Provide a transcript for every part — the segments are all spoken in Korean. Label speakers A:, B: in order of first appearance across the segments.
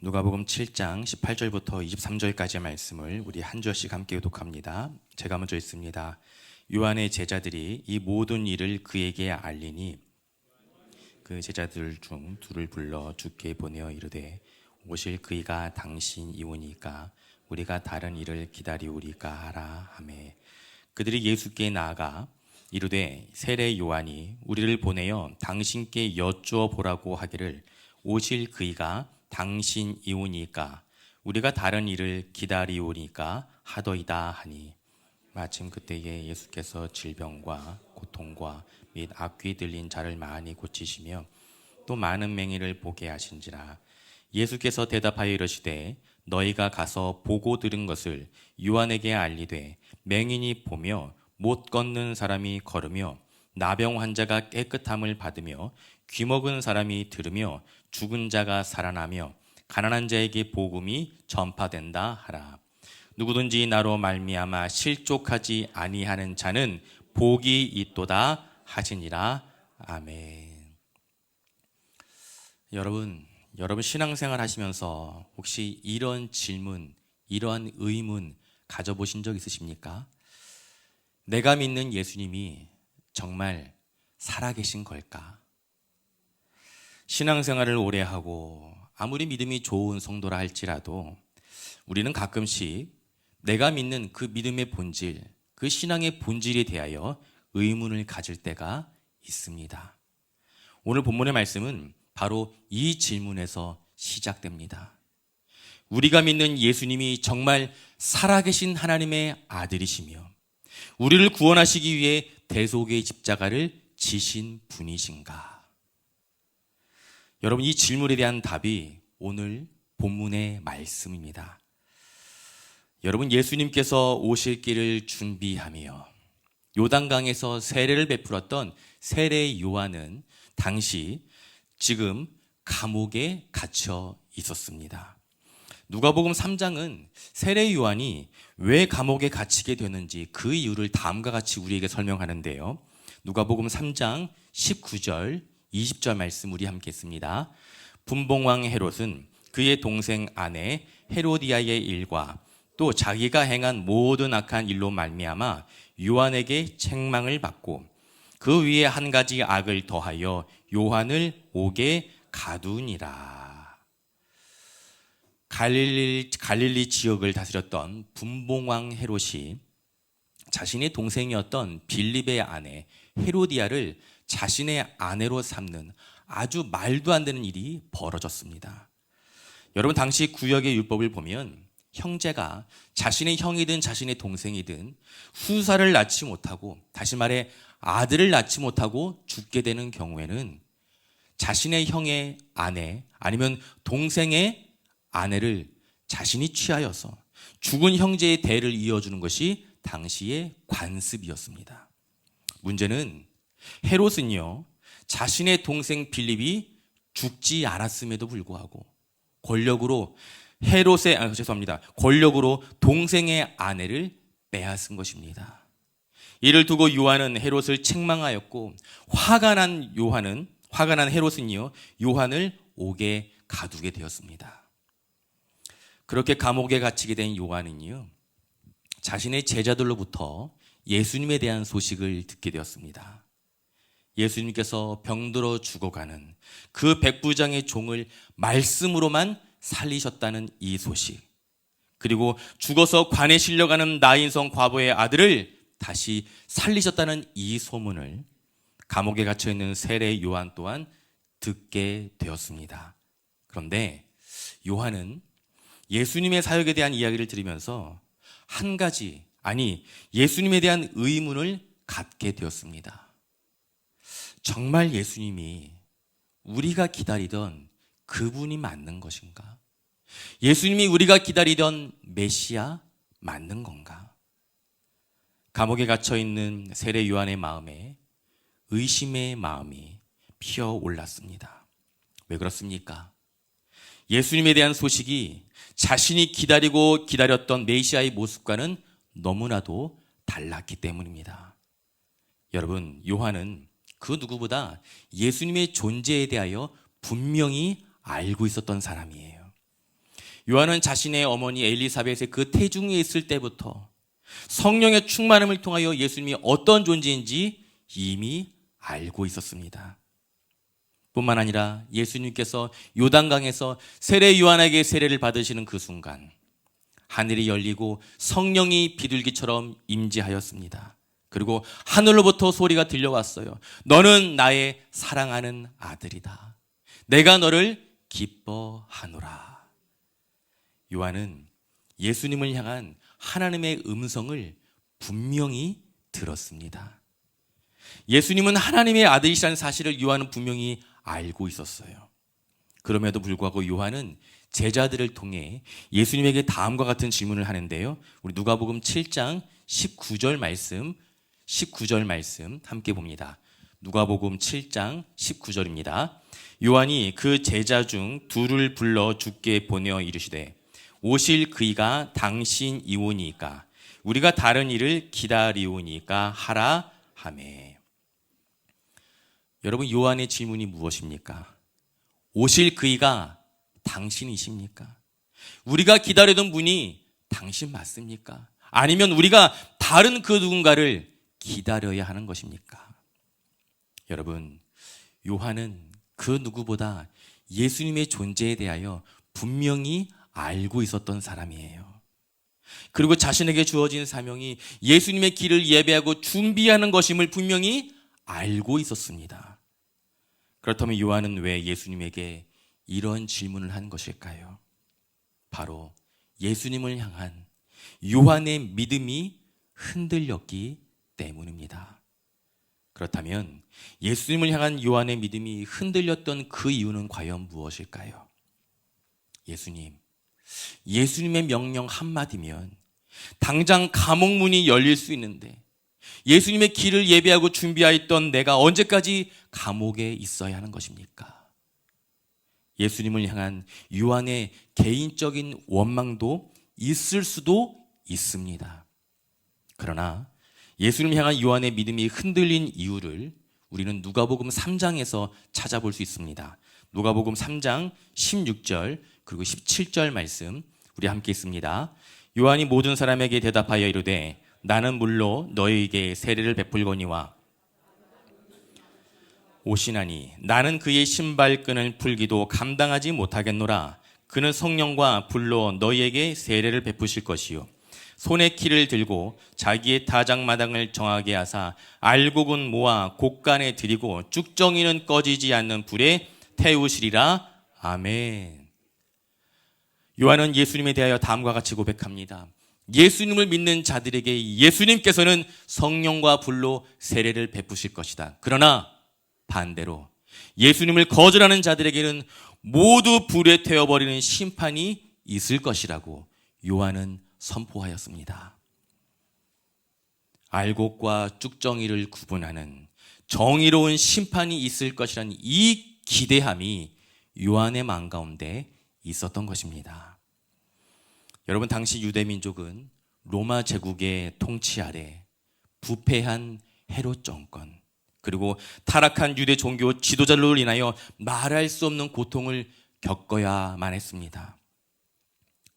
A: 누가복음 7장 18절부터 23절까지의 말씀을 우리 한 절씩 함께 교독합니다. 제가 먼저 읽습니다. 요한의 제자들이 이 모든 일을 그에게 알리니 그 제자들 중 둘을 불러 주께 보내어 이르되 오실 그이가 당신이오니까 우리가 다른 일을 기다리오리까 하라 하매 그들이 예수께 나아가 이르되 세례 요한이 우리를 보내어 당신께 여쭈어 보라고 하기를 오실 그이가 당신이오니까 우리가 다른 일을 기다리오니까 하더이다 하니. 마침 그때에 예수께서 질병과 고통과 및 악귀 들린 자를 많이 고치시며 또 많은 맹인을 보게 하신지라. 예수께서 대답하여 이르시되 너희가 가서 보고 들은 것을 요한에게 알리되 맹인이 보며 못 걷는 사람이 걸으며 나병 환자가 깨끗함을 받으며 귀먹은 사람이 들으며 죽은 자가 살아나며 가난한 자에게 복음이 전파된다 하라. 누구든지 나로 말미암아 실족하지 아니하는 자는 복이 있도다 하시니라. 아멘. 여러분, 여러분 신앙생활 하시면서 혹시 이런 질문, 이러한 의문 가져보신 적 있으십니까? 내가 믿는 예수님이 정말 살아계신 걸까? 신앙생활을 오래 하고 아무리 믿음이 좋은 성도라 할지라도 우리는 가끔씩 내가 믿는 그 믿음의 본질, 그 신앙의 본질에 대하여 의문을 가질 때가 있습니다. 오늘 본문의 말씀은 바로 이 질문에서 시작됩니다. 우리가 믿는 예수님이 정말 살아계신 하나님의 아들이시며 우리를 구원하시기 위해 대속의 십자가를 지신 분이신가? 여러분 이 질문에 대한 답이 오늘 본문의 말씀입니다. 여러분 예수님께서 오실 길을 준비하며 요단강에서 세례를 베풀었던 세례 요한은 당시 지금 감옥에 갇혀 있었습니다. 누가복음 3장은 세례 요한이 왜 감옥에 갇히게 되는지 그 이유를 다음과 같이 우리에게 설명하는데요. 누가복음 3장 19절 20절 말씀 우리 함께 했습니다. 분봉왕 헤롯은 그의 동생 아내 헤로디아의 일과 또 자기가 행한 모든 악한 일로 말미암아 요한에게 책망을 받고 그 위에 한 가지 악을 더하여 요한을 옥에 가두니라. 갈릴리, 갈릴리 지역을 다스렸던 분봉왕 헤롯이 자신의 동생이었던 빌립의 아내 헤로디아를 자신의 아내로 삼는 아주 말도 안 되는 일이 벌어졌습니다. 여러분 당시 구역의 율법을 보면 형제가 자신의 형이든 자신의 동생이든 후사를 낳지 못하고 다시 말해 아들을 낳지 못하고 죽게 되는 경우에는 자신의 형의 아내 아니면 동생의 아내를 자신이 취하여서 죽은 형제의 대를 이어주는 것이 당시의 관습이었습니다. 문제는 헤롯은요, 자신의 동생 빌립이 죽지 않았음에도 불구하고 권력으로 헤롯의, 아, 죄송합니다. 권력으로 동생의 아내를 빼앗은 것입니다. 이를 두고 요한은 헤롯을 책망하였고 화가 난 요한은 화가 난 헤롯은요 요한을 옥에 가두게 되었습니다. 그렇게 감옥에 갇히게 된 요한은요 자신의 제자들로부터 예수님에 대한 소식을 듣게 되었습니다. 예수님께서 병들어 죽어가는 그 백부장의 종을 말씀으로만 살리셨다는 이 소식. 그리고 죽어서 관에 실려가는 나인성 과부의 아들을 다시 살리셨다는 이 소문을 감옥에 갇혀 있는 세례 요한 또한 듣게 되었습니다. 그런데 요한은 예수님의 사역에 대한 이야기를 들으면서 한 가지, 아니, 예수님에 대한 의문을 갖게 되었습니다. 정말 예수님이 우리가 기다리던 그분이 맞는 것인가? 예수님이 우리가 기다리던 메시아 맞는 건가? 감옥에 갇혀 있는 세례 요한의 마음에 의심의 마음이 피어 올랐습니다. 왜 그렇습니까? 예수님에 대한 소식이 자신이 기다리고 기다렸던 메시아의 모습과는 너무나도 달랐기 때문입니다. 여러분, 요한은 그 누구보다 예수님의 존재에 대하여 분명히 알고 있었던 사람이에요. 요한은 자신의 어머니 엘리사벳의 그 태중에 있을 때부터 성령의 충만함을 통하여 예수님이 어떤 존재인지 이미 알고 있었습니다. 뿐만 아니라 예수님께서 요단강에서 세례 요한에게 세례를 받으시는 그 순간 하늘이 열리고 성령이 비둘기처럼 임재하였습니다. 그리고 하늘로부터 소리가 들려왔어요. 너는 나의 사랑하는 아들이다. 내가 너를 기뻐하노라. 요한은 예수님을 향한 하나님의 음성을 분명히 들었습니다. 예수님은 하나님의 아들이시라는 사실을 요한은 분명히 알고 있었어요. 그럼에도 불구하고 요한은 제자들을 통해 예수님에게 다음과 같은 질문을 하는데요. 우리 누가복음 7장 19절 말씀 19절 말씀 함께 봅니다. 누가복음 7장 19절입니다. 요한이 그 제자 중 둘을 불러 주께 보내어 이르시되 오실 그이가 당신 이오니까 우리가 다른 일을 기다리오니까 하라 하매. 여러분 요한의 질문이 무엇입니까? 오실 그이가 당신이십니까? 우리가 기다리던 분이 당신 맞습니까? 아니면 우리가 다른 그 누군가를 기다려야 하는 것입니까? 여러분, 요한은 그 누구보다 예수님의 존재에 대하여 분명히 알고 있었던 사람이에요. 그리고 자신에게 주어진 사명이 예수님의 길을 예배하고 준비하는 것임을 분명히 알고 있었습니다. 그렇다면 요한은 왜 예수님에게 이런 질문을 한 것일까요? 바로 예수님을 향한 요한의 믿음이 흔들렸기 때문입니다. 그렇다면 예수님을 향한 요한의 믿음이 흔들렸던 그 이유는 과연 무엇일까요? 예수님, 예수님의 명령 한마디면 당장 감옥 문이 열릴 수 있는데 예수님의 길을 예배하고 준비하였던 내가 언제까지 감옥에 있어야 하는 것입니까? 예수님을 향한 요한의 개인적인 원망도 있을 수도 있습니다. 그러나 예수님을 향한 요한의 믿음이 흔들린 이유를 우리는 누가복음 3장에서 찾아볼 수 있습니다. 누가복음 3장 16절 그리고 17절 말씀 우리 함께 있습니다. 요한이 모든 사람에게 대답하여 이르되 나는 물로 너희에게 세례를 베풀거니와 오시나니 나는 그의 신발끈을 풀기도 감당하지 못하겠노라 그는 성령과 불로 너희에게 세례를 베푸실 것이요 손에 키를 들고 자기의 타작마당을 정하게 하사 알곡은 모아 곡간에 들이고 쭉정이는 꺼지지 않는 불에 태우시리라. 아멘. 요한은 예수님에 대하여 다음과 같이 고백합니다. 예수님을 믿는 자들에게 예수님께서는 성령과 불로 세례를 베푸실 것이다. 그러나 반대로 예수님을 거절하는 자들에게는 모두 불에 태워버리는 심판이 있을 것이라고 요한은 선포하였습니다. 알곡과 쭉정이를 구분하는 정의로운 심판이 있을 것이라는 이 기대함이 요한의 마음 가운데 있었던 것입니다. 여러분 당시 유대 민족은 로마 제국의 통치 아래 부패한 헤롯 정권 그리고 타락한 유대 종교 지도자로 인하여 말할 수 없는 고통을 겪어야만 했습니다.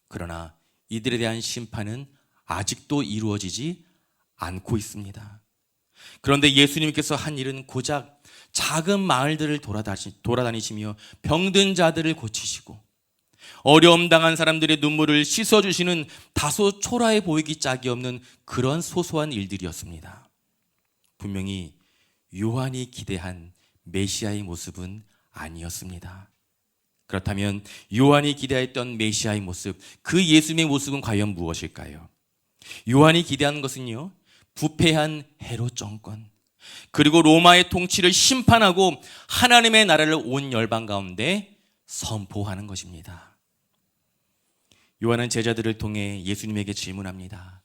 A: 그러나 이들에 대한 심판은 아직도 이루어지지 않고 있습니다. 그런데 예수님께서 한 일은 고작 작은 마을들을 돌아다니시며 병든 자들을 고치시고 어려움 당한 사람들의 눈물을 씻어주시는 다소 초라해 보이기 짝이 없는 그런 소소한 일들이었습니다. 분명히 요한이 기대한 메시아의 모습은 아니었습니다. 그렇다면 요한이 기대했던 메시아의 모습, 그 예수님의 모습은 과연 무엇일까요? 요한이 기대한 것은요, 부패한 헤롯 정권, 그리고 로마의 통치를 심판하고 하나님의 나라를 온 열방 가운데 선포하는 것입니다. 요한은 제자들을 통해 예수님에게 질문합니다.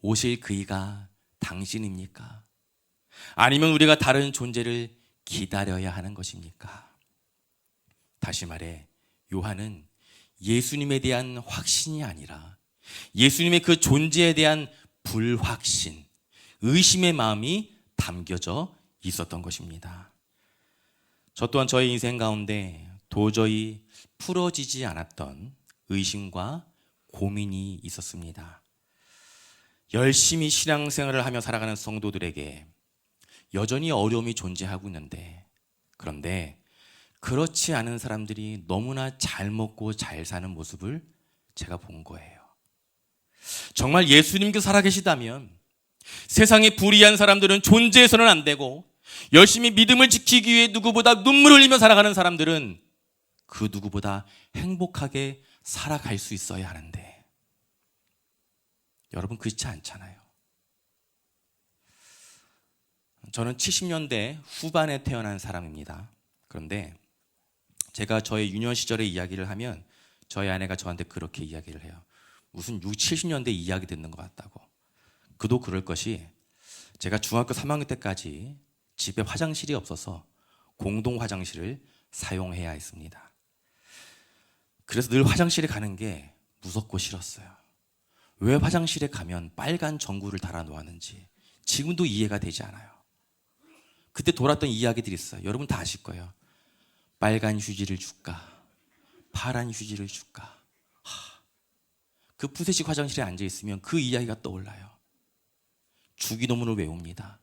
A: 오실 그이가 당신입니까? 아니면 우리가 다른 존재를 기다려야 하는 것입니까? 다시 말해, 요한은 예수님에 대한 확신이 아니라 예수님의 그 존재에 대한 불확신, 의심의 마음이 담겨져 있었던 것입니다. 저 또한 저의 인생 가운데 도저히 풀어지지 않았던 의심과 고민이 있었습니다. 열심히 신앙생활을 하며 살아가는 성도들에게 여전히 어려움이 존재하고 있는데 그런데 그렇지 않은 사람들이 너무나 잘 먹고 잘 사는 모습을 제가 본 거예요. 정말 예수님께서 살아계시다면 세상에 불의한 사람들은 존재해서는 안 되고 열심히 믿음을 지키기 위해 누구보다 눈물 흘리며 살아가는 사람들은 그 누구보다 행복하게 살아갈 수 있어야 하는데 여러분 그렇지 않잖아요. 저는 70년대 후반에 태어난 사람입니다. 그런데 제가 저의 유년 시절의 이야기를 하면 저희 아내가 저한테 그렇게 이야기를 해요. 무슨 6, 70년대 이야기 듣는 것 같다고. 그도 그럴 것이 제가 중학교 3학년 때까지 집에 화장실이 없어서 공동 화장실을 사용해야 했습니다. 그래서 늘 화장실에 가는 게 무섭고 싫었어요. 왜 화장실에 가면 빨간 전구를 달아 놓았는지 지금도 이해가 되지 않아요. 그때 돌았던 이야기들이 있어요. 여러분 다 아실 거예요. 빨간 휴지를 줄까? 파란 휴지를 줄까? 하, 그 푸세식 화장실에 앉아 있으면 그 이야기가 떠올라요. 주기도문을 외웁니다.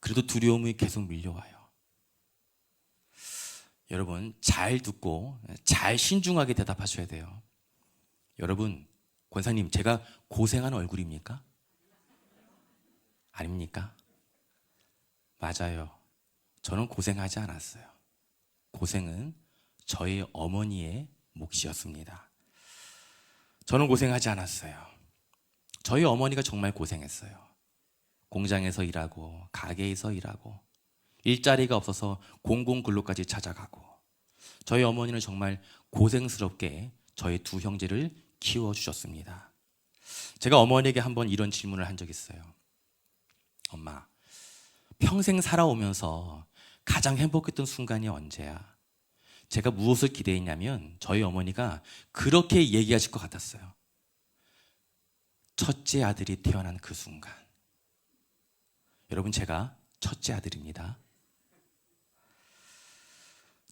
A: 그래도 두려움이 계속 밀려와요. 여러분, 잘 듣고 잘 신중하게 대답하셔야 돼요. 여러분, 권사님, 제가 고생한 얼굴입니까? 아닙니까? 맞아요. 저는 고생하지 않았어요. 고생은 저희 어머니의 몫이었습니다. 저는 고생하지 않았어요. 저희 어머니가 정말 고생했어요. 공장에서 일하고, 가게에서 일하고, 일자리가 없어서 공공근로까지 찾아가고, 저희 어머니는 정말 고생스럽게 저희 두 형제를 키워주셨습니다. 제가 어머니에게 한번 이런 질문을 한적 있어요. 엄마, 평생 살아오면서 가장 행복했던 순간이 언제야? 제가 무엇을 기대했냐면 저희 어머니가 그렇게 얘기하실 것 같았어요. 첫째 아들이 태어난 그 순간. 여러분, 제가 첫째 아들입니다.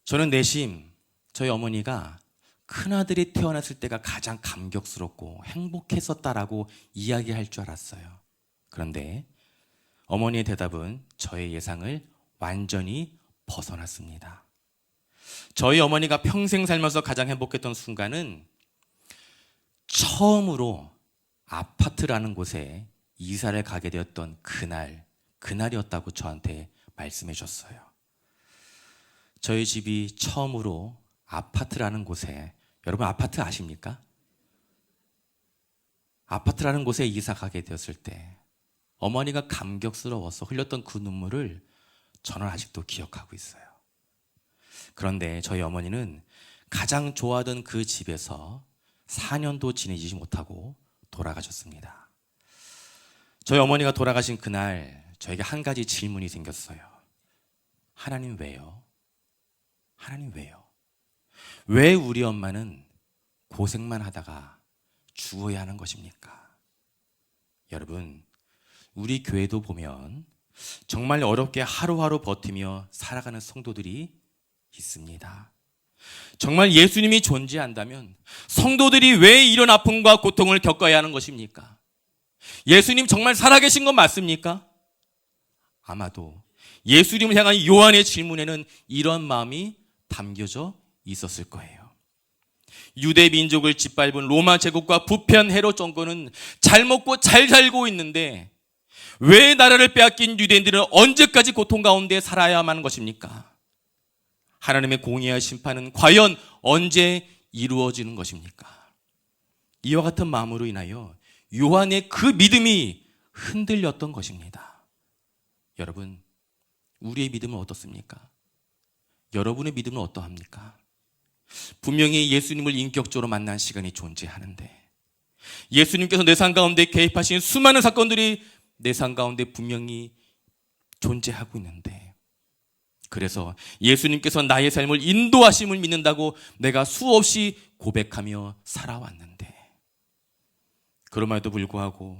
A: 저는 내심 저희 어머니가 큰아들이 태어났을 때가 가장 감격스럽고 행복했었다라고 이야기할 줄 알았어요. 그런데 어머니의 대답은 저의 예상을 완전히 벗어났습니다. 저희 어머니가 평생 살면서 가장 행복했던 순간은 처음으로 아파트라는 곳에 이사를 가게 되었던 그날, 그날이었다고 저한테 말씀해 줬어요. 저희 집이 처음으로 아파트라는 곳에, 여러분 아파트 아십니까? 아파트라는 곳에 이사 가게 되었을 때 어머니가 감격스러워서 흘렸던 그 눈물을 저는 아직도 기억하고 있어요. 그런데 저희 어머니는 가장 좋아하던 그 집에서 4년도 지내지 못하고 돌아가셨습니다. 저희 어머니가 돌아가신 그날 저에게 한 가지 질문이 생겼어요. 하나님 왜요? 하나님 왜요? 왜 우리 엄마는 고생만 하다가 죽어야 하는 것입니까? 여러분, 우리 교회도 보면 정말 어렵게 하루하루 버티며 살아가는 성도들이 있습니다. 정말 예수님이 존재한다면 성도들이 왜 이런 아픔과 고통을 겪어야 하는 것입니까? 예수님 정말 살아계신 건 맞습니까? 아마도 예수님을 향한 요한의 질문에는 이런 마음이 담겨져 있었을 거예요. 유대 민족을 짓밟은 로마 제국과 부편 헤롯 정권은 잘 먹고 잘 살고 있는데 왜 나라를 빼앗긴 유대인들은 언제까지 고통 가운데 살아야만 하는 것입니까? 하나님의 공의와 심판은 과연 언제 이루어지는 것입니까? 이와 같은 마음으로 인하여 요한의 그 믿음이 흔들렸던 것입니다. 여러분, 우리의 믿음은 어떻습니까? 여러분의 믿음은 어떠합니까? 분명히 예수님을 인격적으로 만난 시간이 존재하는데 예수님께서 내 삶 가운데 개입하신 수많은 사건들이 내 삶 가운데 분명히 존재하고 있는데 그래서 예수님께서 나의 삶을 인도하심을 믿는다고 내가 수없이 고백하며 살아왔는데 그럼에도 불구하고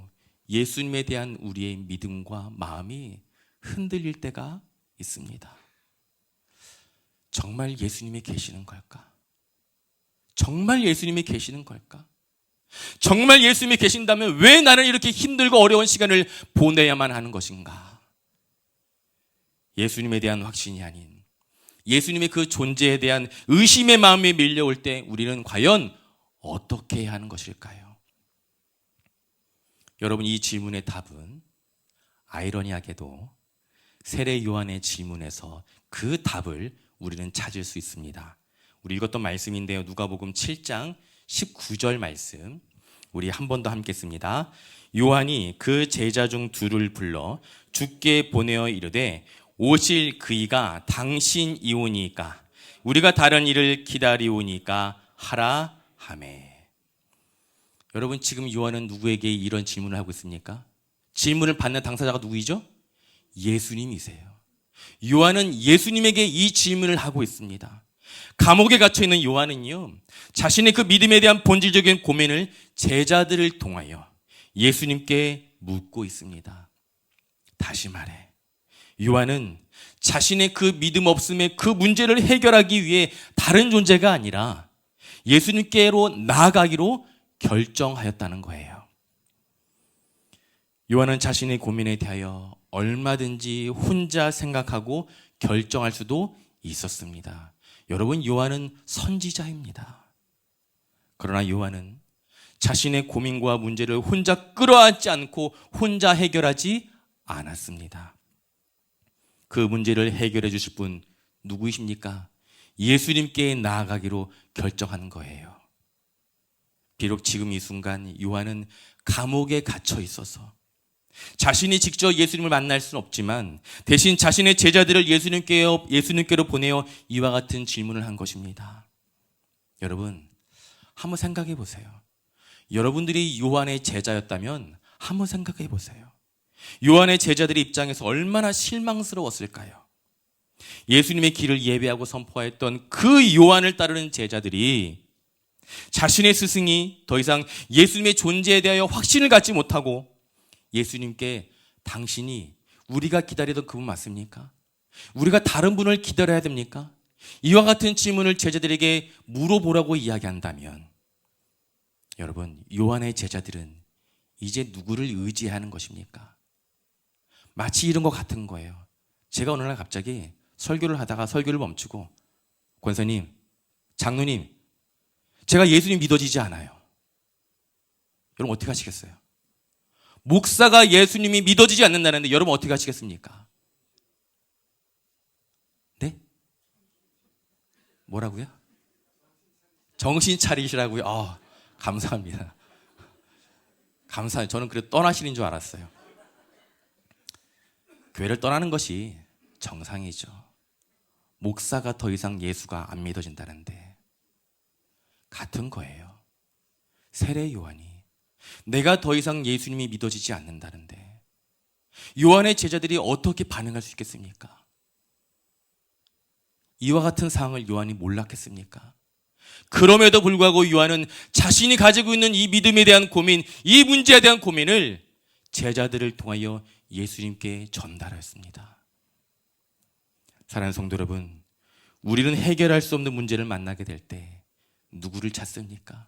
A: 예수님에 대한 우리의 믿음과 마음이 흔들릴 때가 있습니다. 정말 예수님이 계시는 걸까? 정말 예수님이 계시는 걸까? 정말 예수님이 계신다면 왜 나는 이렇게 힘들고 어려운 시간을 보내야만 하는 것인가? 예수님에 대한 확신이 아닌 예수님의 그 존재에 대한 의심의 마음이 밀려올 때 우리는 과연 어떻게 해야 하는 것일까요? 여러분 이 질문의 답은 아이러니하게도 세례 요한의 질문에서 그 답을 우리는 찾을 수 있습니다. 우리 읽었던 말씀인데요. 누가복음 7장 19절 말씀. 우리 한 번 더 함께 씁니다. 요한이 그 제자 중 둘을 불러 죽게 보내어 이르되 오실 그이가 당신이오니까 우리가 다른 일을 기다리오니까 하라 하매. 여러분 지금 요한은 누구에게 이런 질문을 하고 있습니까? 질문을 받는 당사자가 누구이죠? 예수님이세요. 요한은 예수님에게 이 질문을 하고 있습니다. 감옥에 갇혀 있는 요한은요, 자신의 그 믿음에 대한 본질적인 고민을 제자들을 통하여 예수님께 묻고 있습니다. 다시 말해, 요한은 자신의 그 믿음 없음의 그 문제를 해결하기 위해 다른 존재가 아니라 예수님께로 나아가기로 결정하였다는 거예요. 요한은 자신의 고민에 대하여 얼마든지 혼자 생각하고 결정할 수도 있었습니다. 여러분, 요한은 선지자입니다. 그러나 요한은 자신의 고민과 문제를 혼자 끌어안지 않고 혼자 해결하지 않았습니다. 그 문제를 해결해 주실 분 누구이십니까? 예수님께 나아가기로 결정한 거예요. 비록 지금 이 순간 요한은 감옥에 갇혀 있어서 자신이 직접 예수님을 만날 수는 없지만 대신 자신의 제자들을 예수님께로, 예수님께로 보내어 이와 같은 질문을 한 것입니다. 여러분, 한번 생각해 보세요. 여러분들이 요한의 제자였다면 한번 생각해 보세요. 요한의 제자들의 입장에서 얼마나 실망스러웠을까요? 예수님의 길을 예배하고 선포했던 그 요한을 따르는 제자들이 자신의 스승이 더 이상 예수님의 존재에 대하여 확신을 갖지 못하고 예수님께 당신이 우리가 기다리던 그분 맞습니까? 우리가 다른 분을 기다려야 됩니까? 이와 같은 질문을 제자들에게 물어보라고 이야기한다면 여러분, 요한의 제자들은 이제 누구를 의지하는 것입니까? 마치 이런 것 같은 거예요. 제가 어느 날 갑자기 설교를 하다가 설교를 멈추고 권사님, 장로님, 제가 예수님 믿어지지 않아요. 여러분 어떻게 하시겠어요? 목사가 예수님이 믿어지지 않는다는데 여러분 어떻게 하시겠습니까? 네? 뭐라고요? 정신 차리시라고요? 아, 감사합니다. 감사해요. 저는 그래 떠나시는 줄 알았어요. 교회를 떠나는 것이 정상이죠. 목사가 더 이상 예수가 안 믿어진다는데 같은 거예요. 세례 요한이 내가 더 이상 예수님이 믿어지지 않는다는데 요한의 제자들이 어떻게 반응할 수 있겠습니까? 이와 같은 상황을 요한이 몰랐겠습니까? 그럼에도 불구하고 요한은 자신이 가지고 있는 이 믿음에 대한 고민, 이 문제에 대한 고민을 제자들을 통하여 예수님께 전달했습니다. 사랑하는 성도 여러분, 우리는 해결할 수 없는 문제를 만나게 될 때 누구를 찾습니까?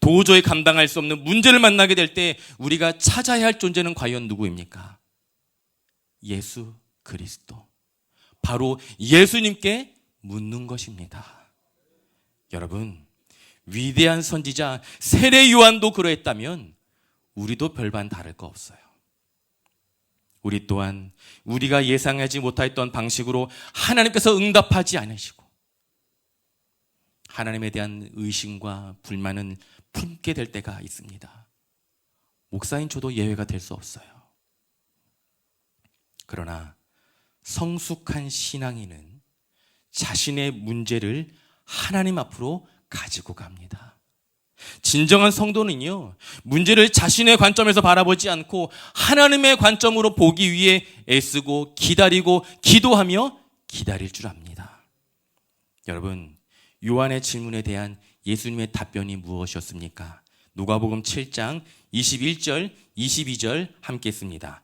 A: 도저히 감당할 수 없는 문제를 만나게 될 때 우리가 찾아야 할 존재는 과연 누구입니까? 예수 그리스도. 바로 예수님께 묻는 것입니다. 여러분, 위대한 선지자 세례 요한도 그러했다면 우리도 별반 다를 거 없어요. 우리 또한 우리가 예상하지 못했던 방식으로 하나님께서 응답하지 않으시고 하나님에 대한 의심과 불만은 품게 될 때가 있습니다. 목사인 저도 예외가 될 수 없어요. 그러나 성숙한 신앙인은 자신의 문제를 하나님 앞으로 가지고 갑니다. 진정한 성도는요, 문제를 자신의 관점에서 바라보지 않고 하나님의 관점으로 보기 위해 애쓰고 기다리고 기도하며 기다릴 줄 압니다. 여러분, 요한의 질문에 대한 예수님의 답변이 무엇이었습니까? 누가복음 7장 21절, 22절 함께 씁니다.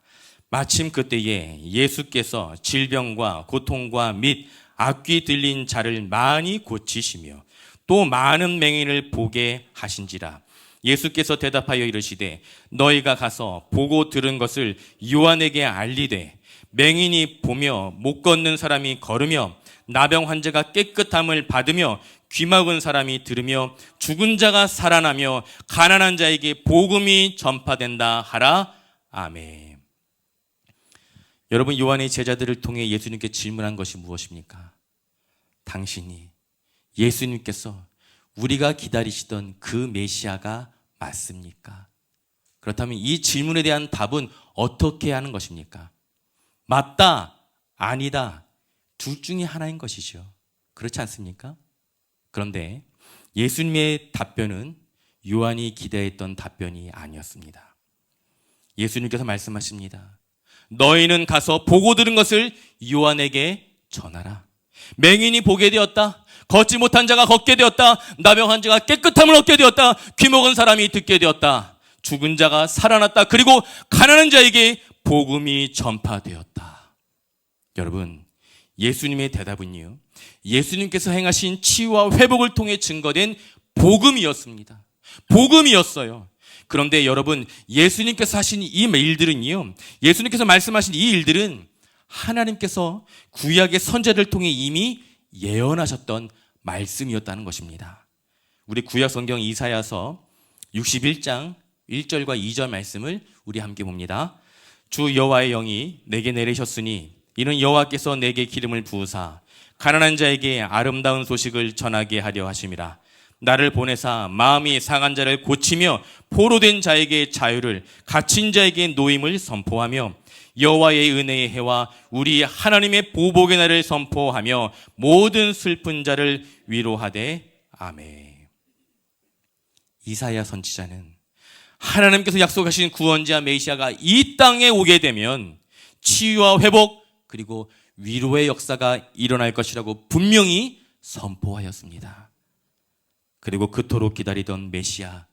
A: 마침 그때에 예수께서 질병과 고통과 및 악귀 들린 자를 많이 고치시며 또 많은 맹인을 보게 하신지라 예수께서 대답하여 이르시되 너희가 가서 보고 들은 것을 요한에게 알리되 맹인이 보며 못 걷는 사람이 걸으며 나병 환자가 깨끗함을 받으며 귀 막은 사람이 들으며 죽은 자가 살아나며 가난한 자에게 복음이 전파된다 하라 아멘. 여러분 요한의 제자들을 통해 예수님께 질문한 것이 무엇입니까? 당신이 예수님께서 우리가 기다리시던 그 메시아가 맞습니까? 그렇다면 이 질문에 대한 답은 어떻게 하는 것입니까? 맞다, 아니다, 둘 중에 하나인 것이죠. 그렇지 않습니까? 그런데 예수님의 답변은 요한이 기대했던 답변이 아니었습니다. 예수님께서 말씀하십니다. 너희는 가서 보고 들은 것을 요한에게 전하라. 맹인이 보게 되었다. 걷지 못한 자가 걷게 되었다. 나병한 자가 깨끗함을 얻게 되었다. 귀 먹은 사람이 듣게 되었다. 죽은 자가 살아났다. 그리고 가난한 자에게 복음이 전파되었다. 여러분, 예수님의 대답은요. 예수님께서 행하신 치유와 회복을 통해 증거된 복음이었습니다. 복음이었어요. 그런데 여러분, 예수님께서 하신 이 일들은요. 예수님께서 말씀하신 이 일들은 하나님께서 구약의 선제를 통해 이미 예언하셨던 말씀이었다는 것입니다. 우리 구약 성경 이사야서 61장 1절과 2절 말씀을 우리 함께 봅니다. 주 여호와의 영이 내게 내리셨으니 이는 여호와께서 내게 기름을 부으사 가난한 자에게 아름다운 소식을 전하게 하려 하심이라. 나를 보내사 마음이 상한 자를 고치며 포로된 자에게 자유를 갇힌 자에게 노임을 선포하며 여호와의 은혜의 해와 우리 하나님의 보복의 날을 선포하며 모든 슬픈 자를 위로하되 아멘. 이사야 선지자는 하나님께서 약속하신 구원자 메시아가 이 땅에 오게 되면 치유와 회복 그리고 위로의 역사가 일어날 것이라고 분명히 선포하였습니다. 그리고 그토록 기다리던 메시아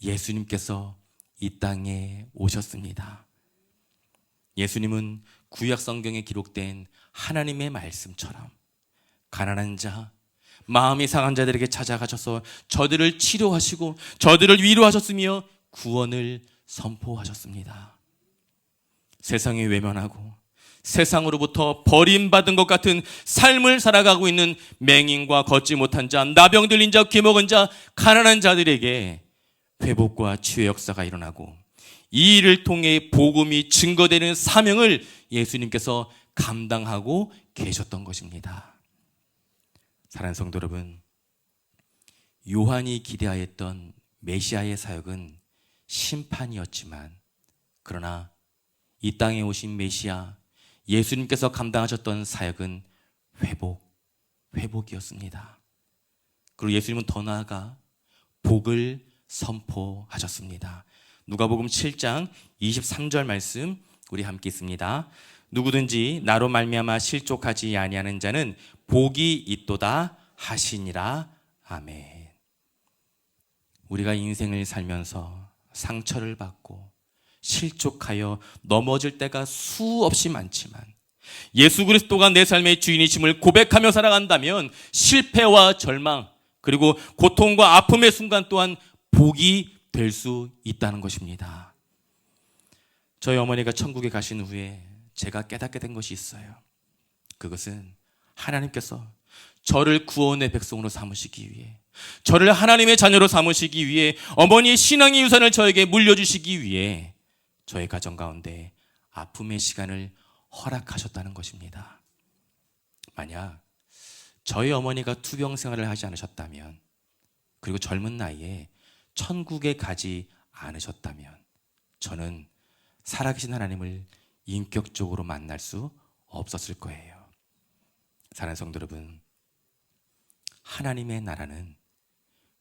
A: 예수님께서 이 땅에 오셨습니다. 예수님은 구약 성경에 기록된 하나님의 말씀처럼 가난한 자, 마음이 상한 자들에게 찾아가셔서 저들을 치료하시고 저들을 위로하셨으며 구원을 선포하셨습니다. 세상에 외면하고 세상으로부터 버림받은 것 같은 삶을 살아가고 있는 맹인과 걷지 못한 자, 나병 들린 자, 귀먹은 자, 가난한 자들에게 회복과 치유의 역사가 일어나고 이 일을 통해 복음이 증거되는 사명을 예수님께서 감당하고 계셨던 것입니다. 사랑하는 성도 여러분, 요한이 기대하였던 메시아의 사역은 심판이었지만 그러나 이 땅에 오신 메시아 예수님께서 감당하셨던 사역은 회복, 회복이었습니다. 그리고 예수님은 더 나아가 복을 선포하셨습니다. 누가복음 7장 23절 말씀 우리 함께 있습니다. 누구든지 나로 말미암아 실족하지 아니하는 자는 복이 있도다 하시니라. 아멘. 우리가 인생을 살면서 상처를 받고 실족하여 넘어질 때가 수없이 많지만 예수 그리스도가 내 삶의 주인이심을 고백하며 살아간다면 실패와 절망 그리고 고통과 아픔의 순간 또한 복이 될 수 있다는 것입니다. 저희 어머니가 천국에 가신 후에 제가 깨닫게 된 것이 있어요. 그것은 하나님께서 저를 구원의 백성으로 삼으시기 위해 저를 하나님의 자녀로 삼으시기 위해 어머니의 신앙의 유산을 저에게 물려주시기 위해 저의 가정 가운데 아픔의 시간을 허락하셨다는 것입니다. 만약 저희 어머니가 투병 생활을 하지 않으셨다면 그리고 젊은 나이에 천국에 가지 않으셨다면 저는 살아계신 하나님을 인격적으로 만날 수 없었을 거예요. 사랑하는 성도 여러분, 하나님의 나라는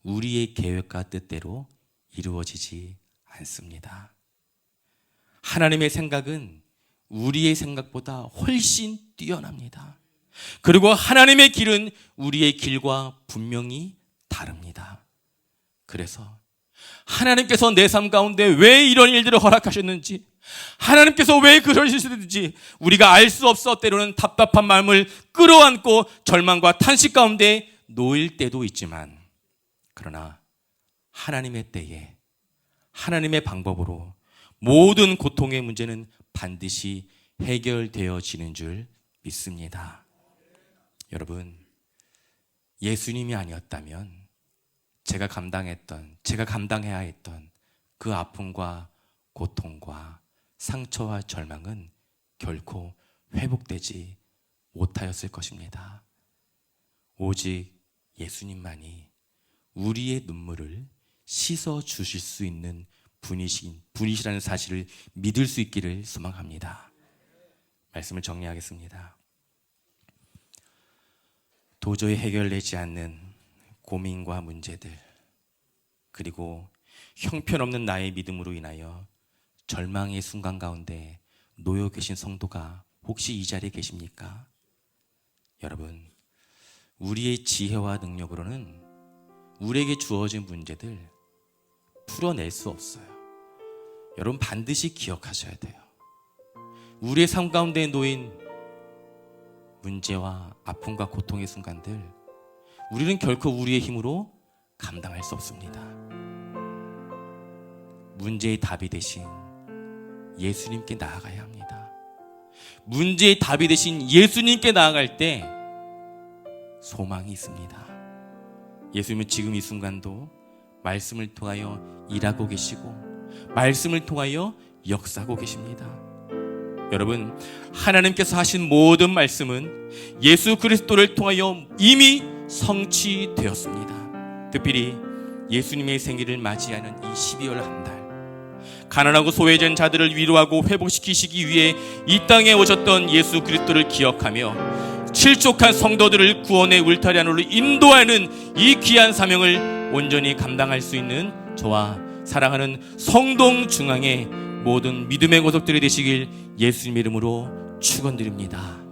A: 우리의 계획과 뜻대로 이루어지지 않습니다. 하나님의 생각은 우리의 생각보다 훨씬 뛰어납니다. 그리고 하나님의 길은 우리의 길과 분명히 다릅니다. 그래서 하나님께서 내 삶 가운데 왜 이런 일들을 허락하셨는지, 하나님께서 왜 그러시는지 우리가 알 수 없어 때로는 답답한 마음을 끌어안고 절망과 탄식 가운데 놓일 때도 있지만 그러나 하나님의 때에 하나님의 방법으로 모든 고통의 문제는 반드시 해결되어지는 줄 믿습니다. 여러분, 예수님이 아니었다면 제가 감당했던, 제가 감당해야 했던 그 아픔과 고통과 상처와 절망은 결코 회복되지 못하였을 것입니다. 오직 예수님만이 우리의 눈물을 씻어 주실 수 있는 분이신 분이시라는 사실을 믿을 수 있기를 소망합니다. 말씀을 정리하겠습니다. 도저히 해결되지 않는 고민과 문제들 그리고 형편없는 나의 믿음으로 인하여 절망의 순간 가운데 놓여 계신 성도가 혹시 이 자리에 계십니까? 여러분, 우리의 지혜와 능력으로는 우리에게 주어진 문제들 풀어낼 수 없어요. 여러분 반드시 기억하셔야 돼요. 우리의 삶 가운데 놓인 문제와 아픔과 고통의 순간들 우리는 결코 우리의 힘으로 감당할 수 없습니다. 문제의 답이 되신 예수님께 나아가야 합니다. 문제의 답이 되신 예수님께 나아갈 때 소망이 있습니다. 예수님은 지금 이 순간도 말씀을 통하여 일하고 계시고 말씀을 통하여 역사하고 계십니다. 여러분, 하나님께서 하신 모든 말씀은 예수 그리스도를 통하여 이미 성취되었습니다. 특별히 예수님의 생일을 맞이하는 이 12월 한 달. 가난하고 소외된 자들을 위로하고 회복시키시기 위해 이 땅에 오셨던 예수 그리스도를 기억하며 실족한 성도들을 구원의 울타리 안으로 인도하는 이 귀한 사명을 온전히 감당할 수 있는 저와 사랑하는 성동 중앙의 모든 믿음의 고속들이 되시길 예수님 이름으로 축원드립니다.